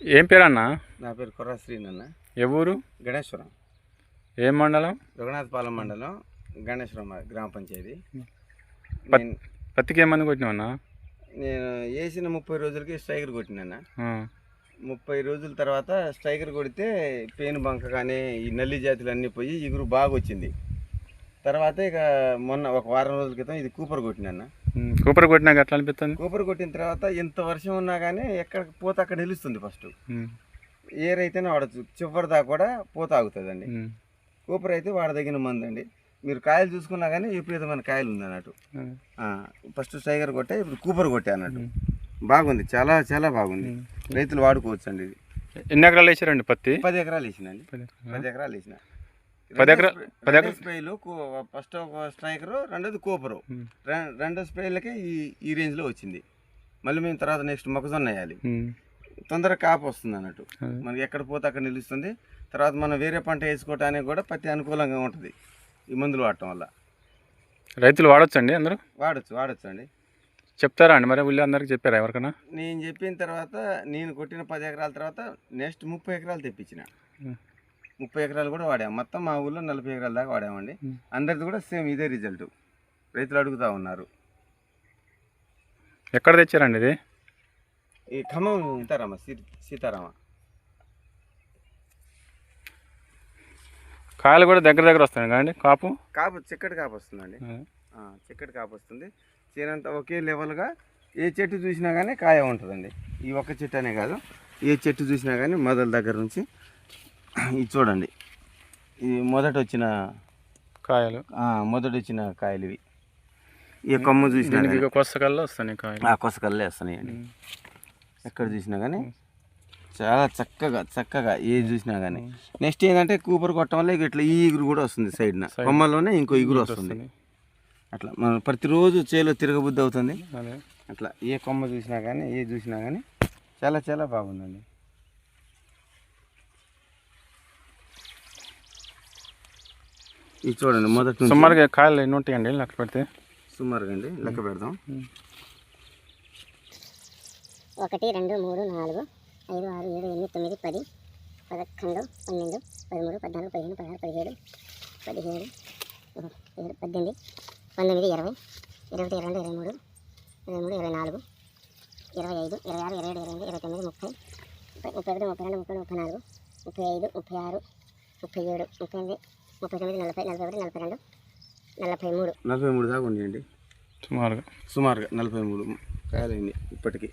ఏం పేరు అన్న నా పేరు కుర్ర శ్రీనన్న ఏ ఊరు? గణేశ్వరం. ఏం మండలం? రఘునాథపాలెం మండలం గణేశ్వరం గ్రామ పంచాయతీ. నేను పత్తికి ఏమంది కొట్టినావన్నా నేను వేసిన ముప్పై రోజులకి స్ట్రైకర్ కొట్టినాను ఆ, ముప్పై రోజుల తర్వాత స్ట్రైకర్ కొడితే పేను బంక కానీ ఈ నల్లి జాతులు అన్నీ పోయి ఇగురు బాగా వచ్చింది. తర్వాత ఇక మొన్న ఒక వారం రోజుల క్రితం ఇది కూపర్ కొట్టినాను ఉమ్, కూపర్ కొట్టినాక ఎట్లా అనిపిస్తుంది? కూపర్ కొట్టిన తర్వాత ఎంత వర్షం ఉన్నా కానీ ఎక్కడ పూత అక్కడ నిలుస్తుంది ఫస్ట్. ఏరైతేనే వాడచ్చు చివరి దాకా కూడా పూత ఆగుతుందండి. కూపర్ అయితే వాడదగిన మందు అండి మీరు కాయలు చూసుకున్నా కానీ విపరీతమైన కాయలు ఉంది అన్నట్టు. ఫస్ట్ స్ట్రైగర్ కొట్టే ఇప్పుడు కూపర్ కొట్టే అన్నట్టు. బాగుంది చాలా చాలా బాగుంది. రైతులు వాడుకోవచ్చు అండి ఇది. ఎన్ని ఎకరాలు వేసారండి పత్తి? పది ఎకరాలు వేసినండి? పది ఎకరాలు వేసిన. పది ఎకరా- పది ఎకరా- స్ప్రేలు ఫస్ట్ ఒక స్ట్రైకరు రెండోది కూపరు. రెండు స్ప్రేలకి ఈ ఈ రేంజ్లో వచ్చింది. మళ్ళీ మేము తర్వాత నెక్స్ట్ మొక్కజొన్న వేయాలి. తొందరగా కాపు వస్తుంది అన్నట్టు. మనకి ఎక్కడ పోతే అక్కడ నిలుస్తుంది. తర్వాత మనం వేరే పంట వేసుకోవడానికి కూడా పత్తి అనుకూలంగా ఉంటుంది ఈ మందులు వాడటం వల్ల. రైతులు వాడొచ్చండి అందరూ? వాడచ్చు వాడచ్చు అండి చెప్తారా అండి? మరి ఊళ్ళో అందరికి చెప్పారా ఎవరికైనా? నేను చెప్పిన తర్వాత నేను కొట్టిన పది ఎకరాల తర్వాత నెక్స్ట్ ముప్పై ఎకరాలు తెప్పించిన. ముప్పై ఎకరాలు కూడా వాడాము మొత్తం మా ఊళ్ళో నలభై ఎకరాల దాకా వాడామండి. అందరిది కూడా సేమ్ ఇదే రిజల్ట్. రైతులు అడుగుతూ ఉన్నారు. ఎక్కడ తెచ్చారండి ఇది? ఈ ఖమ్మం సీతారామ సీ- సీతారామ. కాయలు కూడా దగ్గర దగ్గర వస్తాయి కదండి కాపు? కాపు చిక్కటి కాపు వస్తుందండి. చిక్కటి కాపు వస్తుంది. చేనంత ఒకే లెవెల్గా ఏ చెట్టు చూసినా కానీ కాయ ఉంటుందండి. ఈ ఒక్క చెట్టు అనే కాదు. ఏ చెట్టు చూసినా కానీ మొదల దగ్గర నుంచి ఇది చూడండి. ఇది మొదట వచ్చిన కాయలు. మొదట వచ్చిన కాయలు ఇవి. ఈ కొమ్మ చూసినా కొత్తకల్లా వస్తాయి కాయలు. ఆ కొసకల్లే వస్తున్నాయండి ఉమ్, ఎక్కడ చూసినా కానీ చాలా చక్కగా చక్కగా ఏది చూసినా కానీ నెక్స్ట్ ఏంటంటే కూపర్ కొట్టడం వల్ల ఇట్లా ఈ ఇగురు కూడా వస్తుంది సైడ్న. కొమ్మల్లోనే ఇంకో ఇగురు వస్తుంది. అట్లా మనం ప్రతిరోజు చేలో తిరగబుద్ధి అవుతుంది. అట్లా ఏ కొమ్మ చూసినా కానీ ఏ చూసినా కానీ చాలా చాలా బాగుందండి. ఇది చూడండి మొదటి సుమారుగా కాయలు ఎన్ని ఉంటాయండి లెక్క పెడితే. సుమారుగా అండి లెక్క పెడదాం. ఒకటి రెండు మూడు నాలుగు ఐదు ఆరు ఏడు ఎనిమిది తొమ్మిది పది పదకొండు పన్నెండు పదమూడు పద్నాలుగు పదిహేను పదహారు పదిహేడు పదిహేడు పదిహేడు పద్దెనిమిది పంతొమ్మిది ఇరవై ఇరవై ఒకటి ఇరవై రెండు ఇరవై మూడు ఇరవై మూడు ఇరవై నాలుగు ఇరవై ఐదు ఇరవై ఆరు ఇరవై ఏడు ఇరవై ఎనిమిది ఇరవై తొమ్మిది ముప్పై ముప్పై ముప్పై ఒకటి ముప్పై రెండు ముప్పై మూడు ముప్పై నాలుగు ముప్పై ఐదు ముప్పై ఆరు ముప్పై ఏడు ముప్పై ఎనిమిది ముప్పై తొమ్మిది నలభై నలభై ఒకటి నలభై రెండు నలభై మూడు. నలభై మూడు దాకా ఉన్నాయండి సుమారుగా. సుమారుగా నలభై మూడు. కాయలైంది ఇప్పటికి.